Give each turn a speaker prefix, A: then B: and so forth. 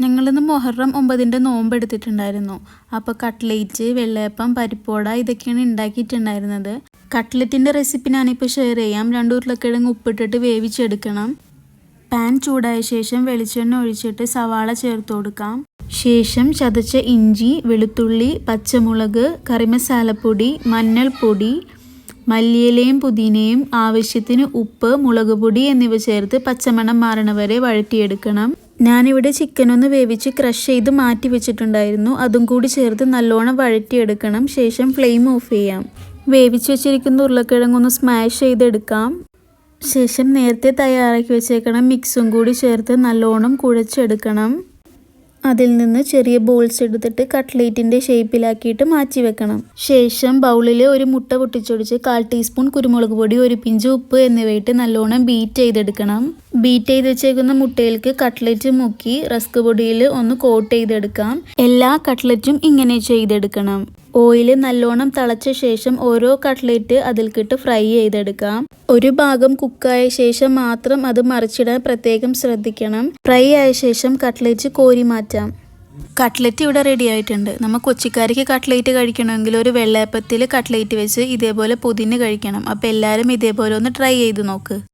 A: ഞങ്ങളിന്ന് മൊഹറം ഒമ്പതിന്റെ നോമ്പ് എടുത്തിട്ടുണ്ടായിരുന്നു അപ്പോൾ കട്ട്ലേറ്റ് വെള്ളയപ്പം പരിപ്പോട ഇതൊക്കെയാണ് ഉണ്ടാക്കിയിട്ടുണ്ടായിരുന്നത്. കട്ട്ലറ്റിന്റെ റെസിപ്പി ഞാനിപ്പോൾ ഷെയർ ചെയ്യാം. രണ്ട് ഉരുളക്കിഴങ്ങ് ഉപ്പിട്ടിട്ട് വേവിച്ചെടുക്കണം. പാൻ ചൂടായ ശേഷം വെളിച്ചെണ്ണ ഒഴിച്ചിട്ട് സവാള ചേർത്ത് കൊടുക്കാം. ശേഷം ചതച്ച ഇഞ്ചി വെളുത്തുള്ളി പച്ചമുളക് കറിമസാലപ്പൊടി മഞ്ഞൾപ്പൊടി മല്ലിയിലയും പുതിനയും ആവശ്യത്തിന് ഉപ്പ് മുളക് പൊടി എന്നിവ ചേർത്ത് പച്ചമണം മാറണ വരെ വഴറ്റിയെടുക്കണം. ഞാനിവിടെ ചിക്കനൊന്ന് വേവിച്ച് ക്രഷ് ചെയ്ത് മാറ്റി വെച്ചിട്ടുണ്ടായിരുന്നു. അതും കൂടി ചേർത്ത് നല്ലോണം വഴറ്റിയെടുക്കണം. ശേഷം ഫ്ലെയിം ഓഫ് ചെയ്യാം. വേവിച്ച് വെച്ചിരിക്കുന്ന ഉരുളക്കിഴങ്ങൊന്ന് സ്മാഷ് ചെയ്തെടുക്കാം. ശേഷം നേരത്തെ തയ്യാറാക്കി വെച്ചേക്കണം മിക്സും കൂടി ചേർത്ത് നല്ലോണം കുഴച്ചെടുക്കണം. അതിൽ നിന്ന് ചെറിയ ബോൾസ് എടുത്തിട്ട് കട്ട്ലേറ്റിന്റെ ഷേപ്പിലാക്കിയിട്ട് മാറ്റി വെക്കണം. ശേഷം ബൗളിൽ ഒരു മുട്ട പൊട്ടിച്ചൊടിച്ച് കാൽ ടീസ്പൂൺ കുരുമുളക് പൊടി ഒരു പിഞ്ച് ഉപ്പ് എന്നിവയിട്ട് നല്ലോണം ബീറ്റ് ചെയ്തെടുക്കണം. ബീറ്റ് ചെയ്ത് വെച്ചേക്കുന്ന മുട്ടയിലേക്ക് കട്ട്ലറ്റ് മുക്കി റസ്ക് പൊടിയിൽ ഒന്ന് കോട്ട് ചെയ്തെടുക്കാം. എല്ലാ കട്ട്ലറ്റും ഇങ്ങനെ ചെയ്തെടുക്കണം. ഓയിൽ നല്ലോണം തിളച്ച ശേഷം ഓരോ കട്ട്ലേറ്റ് അതിൽക്കിട്ട് ഫ്രൈ ചെയ്തെടുക്കാം ഒരു ഭാഗം കുക്കായ ശേഷം മാത്രം അത് മറിച്ചിടാൻ പ്രത്യേകം ശ്രദ്ധിക്കണം. ഫ്രൈ ആയ ശേഷം കട്ട്ലേറ്റ് കോരി മാറ്റാം. കട്ട്ലറ്റ് ഇവിടെ റെഡി ആയിട്ടുണ്ട്. നമ്മൾ കൊച്ചിക്കാരിക്ക് കട്ട്ലേറ്റ് കഴിക്കണമെങ്കിൽ ഒരു വെള്ളയപ്പത്തിൽ കട്ട്ലേറ്റ് വെച്ച് ഇതേപോലെ പുതിന് കഴിക്കണം. അപ്പോൾ എല്ലാവരും ഇതേപോലെ ഒന്ന് ട്രൈ ചെയ്ത് നോക്ക്.